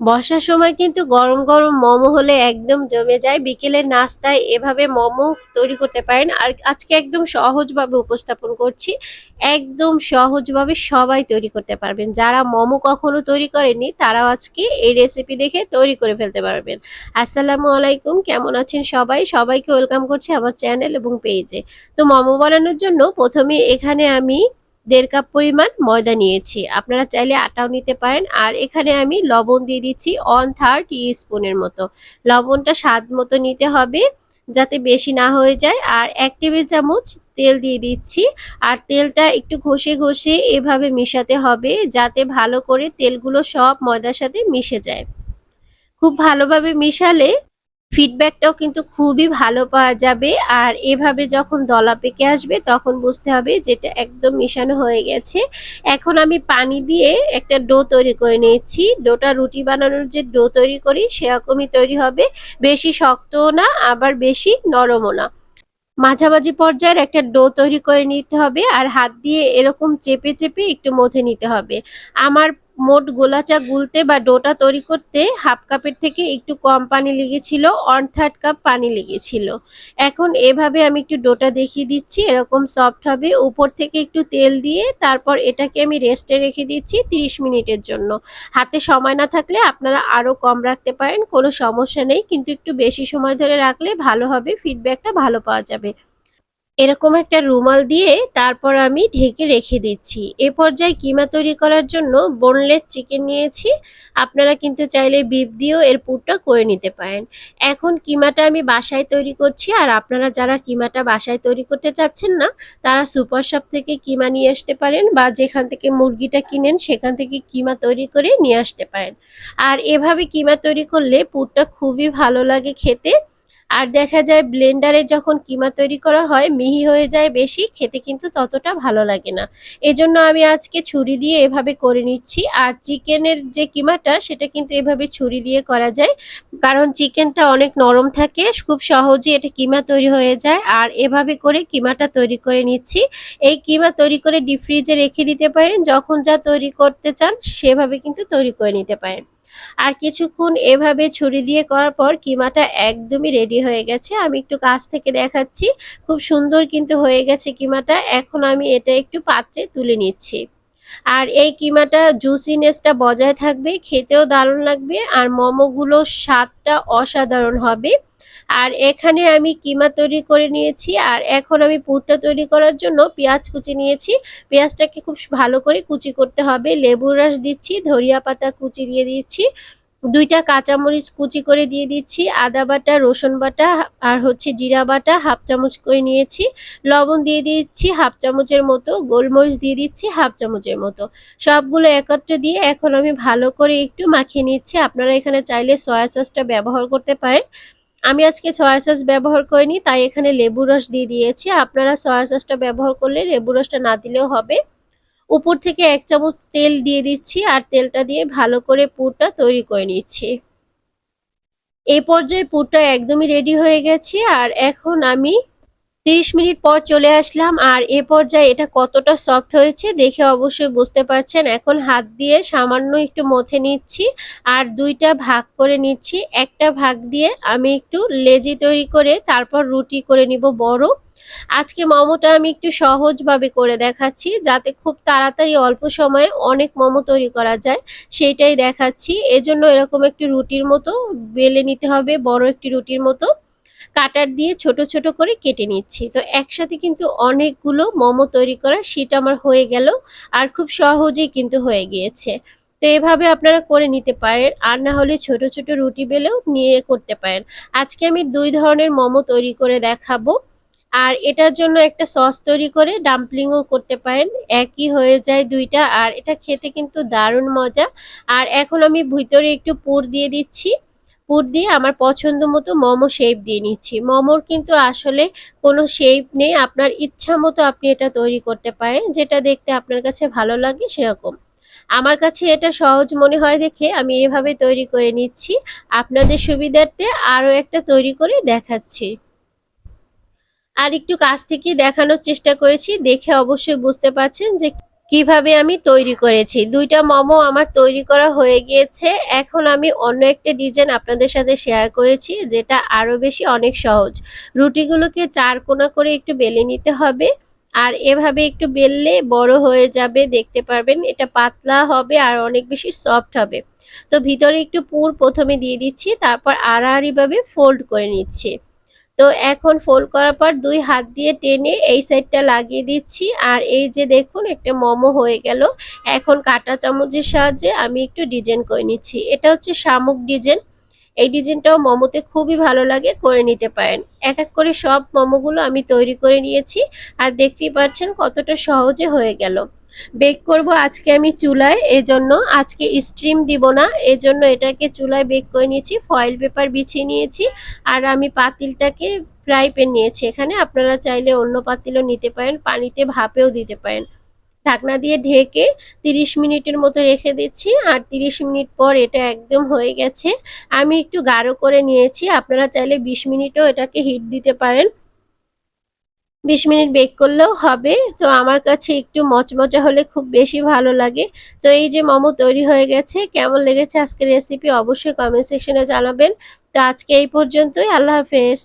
বর্ষার সময় কিন্তু গরম গরম মোমো হলে একদম জমে যায়। বিকেলের নাস্তায় এভাবে মোমো তৈরি করতে পারেন। আর আজকে একদম সহজভাবে উপস্থাপন করছি। একদম সহজভাবে সবাই তৈরি করতে পারবেন। যারা মোমো কখনো তৈরি করেনি তারাও আজকে এই রেসিপি দেখে তৈরি করে ফেলতে পারবেন। আসসালামু আলাইকুম, কেমন আছেন সবাই? সবাইকে ওয়েলকাম করছি আমার চ্যানেল এবং পেজে তো মোমো বানানোর জন্য প্রথমে এখানে আমি দেড় কাপ পরিমাণ ময়দা নিয়েছি। আপনারা চাইলে আটাও নিতে পারেন। আর এখানে আমি লবণ দিয়ে দিচ্ছি ওয়ান থার্ড স্পুনের মতো। লবণটা স্বাদ মতো নিতে হবে যাতে বেশি না হয়ে যায়। আর এক টেবিল চামচ তেল দিয়ে দিচ্ছি। আর তেলটা একটু ঘষে ঘষে এভাবে মিশাতে হবে যাতে ভালো করে তেলগুলো সব ময়দার সাথে মিশে যায়। খুব ভালোভাবে মিশালে ফিডব্যাকটাও কিন্তু খুবই ভালো পাওয়া যাবে। আর এভাবে যখন দলা পেকে আসবে, তখন বুঝতে হবে যেটা একদম মিশানো হয়ে গেছে। এখন আমি পানি দিয়ে একটা ডো তৈরি করে নিয়েছি। ডোটা রুটি বানানোর যে ডো তৈরি করি, সেরকমই তৈরি হবে। বেশি শক্তও না, আবার বেশি নরমও না। মাঝামাঝি পর্যায়ের একটা ডো তৈরি করে নিতে হবে। আর হাত দিয়ে এরকম চেপে চেপে একটু মথে নিতে হবে। আমার মোট গোলাটা গুলতে বা ডোটা তৈরি করতে হাফ কাপের থেকে একটু কম পানি লেগেছিল ওয়ান থার্ড কাপ পানি লেগেছিল। এখন এভাবে আমি একটু ডোটা দেখিয়ে দিচ্ছি, এরকম সফট হবে। উপর থেকে একটু তেল দিয়ে তারপর এটাকে আমি রেস্টে রেখে দিচ্ছি 30 মিনিটের জন্য। হাতে সময় না থাকলে আপনারা আরও কম রাখতে পারেন, কোনো সমস্যা নেই। কিন্তু একটু বেশি সময় ধরে রাখলে ভালো হবে ফিডব্যাকটা ভালো পাওয়া যাবে। এরকম একটা রুমাল দিয়ে তারপর আমি ঢেকে রেখে দিচ্ছি। এ পর্যায়ে কিমা তৈরি করার জন্য বোনলেস চিকেন নিয়েছি। আপনারা কিন্তু চাইলে বিপ দিয়েও এর পুরটা করে নিতে পারেন। এখন কিমাটা আমি বাসায় তৈরি করছি আর আপনারা যারা কিমাটা বাসায় তৈরি করতে চাচ্ছেন না, তারা সুপার শপ থেকে কিমা নিয়ে আসতে পারেন বা যেখান থেকে মুরগিটা কিনেন সেখান থেকে কিমা তৈরি করে নিয়ে আসতে পারেন। আর এভাবে কিমা তৈরি করলে পুরটা খুবই ভালো লাগে খেতে। আর দেখা যায় ব্লেন্ডারে যখন কিমা তৈরি করা হয়, মিহি হয়ে যায় বেশি, খেতে কিন্তু ততটা ভালো লাগে না। এজন্য আমি আজকে ছুরি দিয়ে এভাবে করে নিচ্ছি। আর চিকেনের যে কিমাটা, সেটা কিন্তু এভাবে ছুরি দিয়ে করা যায়। কারণ চিকেনটা অনেক নরম থাকে, খুব সহজে এটা কিমা তৈরি হয়ে যায়। আর এভাবে করে কিমাটা তৈরি করে নিচ্ছি। এই কিমা তৈরি করে ডিপ ফ্রিজে রেখে দিতে পারেন। যখন যা তৈরি করতে চান, সেভাবে কিন্তু তৈরি করে নিতে পারেন। আর কিছুক্ষণ এভাবে ছুরি দিয়ে করার পর কিমাটা একদমই রেডি হয়ে গেছে। আমি একটু কাছ থেকে দেখাচ্ছি। খুব সুন্দর কিন্তু হয়ে গেছে কিমাটা। এখন আমি এটা একটু পাত্রে তুলে নিচ্ছি। আর এই কিমাটা জুসিনেসটা বজায় থাকবে, খেতেও দারুণ লাগবে, আর মোমোগুলোর স্বাদটা অসাধারণ হবে। আর এখানে আমি কিমা তৈরি করে নিয়েছি আর এখন আমি পুরটা তৈরি করার জন্য পেঁয়াজ কুচি নিয়েছি। পেঁয়াজটাকে খুব ভালো করে কুচি করতে হবে। লেবুর রস দিচ্ছি ধরিয়া পাতা কুচি দিয়ে দিচ্ছি, দুইটা কাঁচামরিচ কুচি করে দিয়ে দিচ্ছি, আদা বাটা, রসুন বাটা আর হচ্ছে জিরা বাটা হাফ চামচ করে নিয়েছি। লবণ দিয়ে দিচ্ছি হাফ চামচের মতো, গোলমরিচ দিয়ে দিচ্ছি হাফ চামচের মতো। সবগুলো একত্রে দিয়ে এখন আমি ভালো করে একটু মাখিয়ে নিচ্ছি। আপনারা এখানে চাইলে সয়া সসটা ব্যবহার করতে পারেন। আমি আজকে সয়া সস ব্যবহার করিনি, তাই এখানে লেবু রস দিয়ে দিয়েছি। আপনারা সয়া সসটা ব্যবহার করলে লেবু রসটা না দিলেও হবে। উপর থেকে এক চামচ তেল দিয়ে দিচ্ছি আর তেলটা দিয়ে ভালো করে পুরটা তৈরি করে নিচ্ছি। এই পর্যায়ে পুরটা একদমই রেডি হয়ে গেছে আর এখন আমি তিরিশ মিনিট পর চলে আসলাম, আর এ পর্যায়ে এটা কতটা সফট হয়েছে দেখে অবশ্যই বুঝতে পারছেন। এখন হাত দিয়ে সামান্য একটু মথে নিচ্ছি, আর দুইটা ভাগ করে নিচ্ছি। একটা ভাগ দিয়ে আমি একটু লেজি তৈরি করে তারপর রুটি করে নিব বড়। আজকে মোমোটা আমি একটু সহজভাবে করে দেখাচ্ছি, যাতে খুব তাড়াতাড়ি অল্প সময়ে অনেক মোমো তৈরি করা যায়, সেইটাই দেখাচ্ছি। এজন্য এরকম একটি রুটির মতো বেলে নিতে হবে, বড় একটি রুটির মতো। কাটার দিয়ে ছোট ছোট করে কেটে নিচ্ছি। তো একসাথে কিন্তু অনেকগুলো মোমো তৈরি করা শীত আমার হয়ে গেল আর খুব সহজেই কিন্তু হয়ে গিয়েছে। তো এভাবে আপনারা করে নিতে পারেন আর না হলে ছোট ছোট রুটি বেলেও নিয়ে করতে পারেন। আজকে আমি দুই ধরনের মোমো তৈরি করে দেখাবো। আর এটার জন্য একটা সস তৈরি করে ডাম্পলিংও করতে পারেন। একই হয়ে যায় দুইটা আর এটা খেতে কিন্তু দারুণ মজা। আর এখন আমি ভিতরে একটু পুর দিয়ে দিচ্ছি। পুর দিয়ে আমার পছন্দ মতো মোমো শেপ দিয়ে নিচ্ছি। মোমোর কিন্তু আসলে কোনো শেপ নেই। আপনার ইচ্ছা মতো আপনি এটা তৈরি করতে পারেন। যেটা দেখতে আপনার কাছে ভালো লাগে সেরকম। আমার কাছে এটা সহজ মনে হয় দেখে আমি এভাবে তৈরি করে নিচ্ছি। আপনাদের সুবিধার্থে আরও একটা তৈরি করে দেখাচ্ছি। আর একটু কাছ থেকে দেখানোর চেষ্টা করেছি। দেখে অবশ্যই বুঝতে পারছেন যে কীভাবে আমি তৈরি করেছি? দুইটা মোমো আমার তৈরি করা হয়ে গিয়েছে। এখন আমি অন্য একটা ডিজাইন আপনাদের সাথে শেয়ার করেছি, যেটা আরও বেশি অনেক সহজ। রুটিগুলোকে চার কোনা করে একটু বেলে নিতে হবে, আর এভাবে একটু বেললে বড় হয়ে যাবে, দেখতে পারবেন। এটা পাতলা হবে আর অনেক বেশি সফট হবে। তো ভিতরে একটু পুর প্রথমে দিয়ে দিচ্ছি, তারপর আড়াআড়িভাবে ফোল্ড করে নিচ্ছি। তো এখন ফোল্ড করার পর দুই হাত দিয়ে টেনে এই সাইডটা লাগিয়ে দিচ্ছি। আর এই যে দেখুন, একটা মোমো হয়ে গেল। এখন কাঁটা চামচের সাহায্যে আমি একটু ডিজাইন করে নিচ্ছি। এটা হচ্ছে শামুক ডিজাইন এই ডিজাইনটাও মোমোতে খুবই ভালো লাগে, করে নিতে পারেন। এক এক করে সব মোমোগুলো আমি তৈরি করে নিয়েছি। আর দেখতেই পাচ্ছেন কতটা সহজে হয়ে গেল। বেক করব আজকে আমি চুলায়, এজন্য আজকে স্ট্রিম দিব না, এজন্য এটাকে চুলায় বেক করে নিয়েছি, ফয়েল পেপার বিছিয়ে নিয়েছি, আর আমি পাতিলটাকে ফ্রাই প্যান নিয়েছি এখানে, আপনারা চাইলে অন্য পাতিলও নিতে পারেন, পানিতে ভাপেও দিতে পারেন। ঢাকনা দিয়ে ঢেকে 30 মিনিটের মতো রেখে দিচ্ছি, আর 30 মিনিট পর এটা একদম হয়ে গেছে। আমি একটু গাঢ় করে নিয়েছি, আপনারা চাইলে 20 মিনিটও এটাকে হিট দিতে পারেন। 20 মিনিট বেক করলেও হবে। তো আমার কাছে একটু মচমচা হলে খুব বেশি ভালো লাগে। তো এই যে মোমো তৈরি হয়ে গেছে, কেমন লেগেছে আজকের রেসিপি অবশ্যই কমেন্ট সেকশনে জানাবেন। তো আজকে এই পর্যন্তই, আল্লাহ হাফেজ।